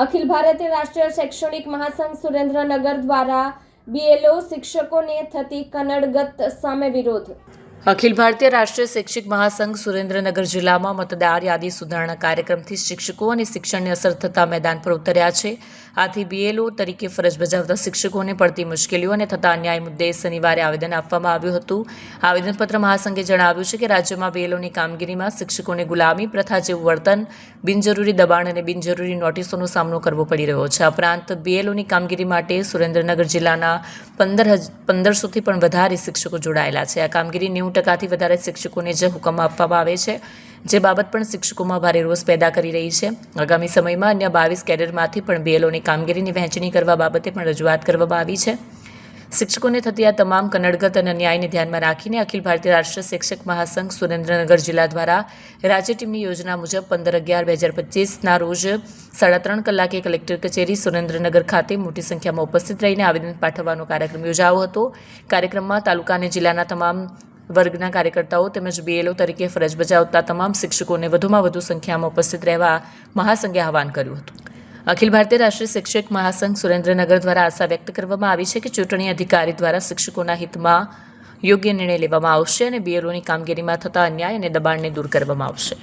અખિલ ભારતીય રાષ્ટ્રીય શૈક્ષણિક મહાસંઘ સુરેન્દ્રનગર દ્વારા બીએલઓ શિક્ષકોને થતી કનડગત સામે વિરોધ. અખિલ ભારતીય રાષ્ટ્રીય શૈક્ષિક મહાસંઘ સુરેન્દ્રનગર જિલ્લામાં મતદાર યાદી સુધારણા કાર્યક્રમથી શિક્ષકો અને શિક્ષણને અસર થતા મેદાન પર ઉતર્યા છે. આથી બીએલઓ તરીકે ફરજ બજાવતા શિક્ષકોને પડતી મુશ્કેલીઓ અને થતા અન્યાય મુદ્દે શનિવારે આવેદન આપવામાં આવ્યું હતું. આવેદનપત્ર મહાસંઘે જણાવ્યું છે કે રાજ્યમાં બીએલઓની કામગીરીમાં શિક્ષકોને ગુલામી, પ્રથા જેવું વર્તન, બિનજરૂરી દબાણ અને બિનજરૂરી નોટિસોનો સામનો કરવો પડી રહ્યો છે. ઉપરાંત બીએલઓની કામગીરી માટે સુરેન્દ્રનગર જિલ્લાના પંદર પંદરસોથી પણ વધારે શિક્ષકો જોડાયેલા છે. આ કામગીરી નેવું ટકાથી વધારે શિક્ષકોને જે હુકમ આપવામાં આવે છે. જે બાબત પણ શિક્ષકોમાં ભારે રોષ પેદા કરી રહી છે. આગામી સમયમાં અન્ય બાવીસ કેડરમાંથી પણ બીએલઓની કામગીરીની વહેંચણી કરવા બાબતે પણ રજૂઆત કરવામાં આવી છે. શિક્ષકોને થતી આ તમામ કનડગત અને ન્યાયને ધ્યાનમાં રાખીને અખિલ ભારતીય રાષ્ટ્રીય શિક્ષક મહાસંઘ સુરેન્દ્રનગર જિલ્લા દ્વારા રાજ્ય ટીમની યોજના મુજબ પંદર અગિયાર બે હજાર પચીસના રોજ સાડા ત્રણ કલાકે કલેક્ટર કચેરી સુરેન્દ્રનગર ખાતે મોટી સંખ્યામાં ઉપસ્થિત રહીને આવેદન પાઠવવાનો કાર્યક્રમ યોજાયો હતો. કાર્યક્રમમાં તાલુકા અને જિલ્લાના તમામ વર્ગના કાર્યકર્તાઓ તેમજ બીએલઓ તરીકે ફરજ બજાવતા તમામ શિક્ષકોને વધુમાં વધુ સંખ્યામાં ઉપસ્થિત રહેવા મહાસંઘે આહવાન કર્યું હતું. અખિલ ભારતીય રાષ્ટ્રીય શિક્ષક મહાસંઘ સુરેન્દ્રનગર દ્વારા આશા વ્યક્ત કરવામાં આવી છે કે ચૂંટણી અધિકારી દ્વારા શિક્ષકોના હિતમાં યોગ્ય નિર્ણય લેવામાં આવશે અને બીએલઓની કામગીરીમાં થતા અન્યાય અને દબાણને દૂર કરવામાં આવશે.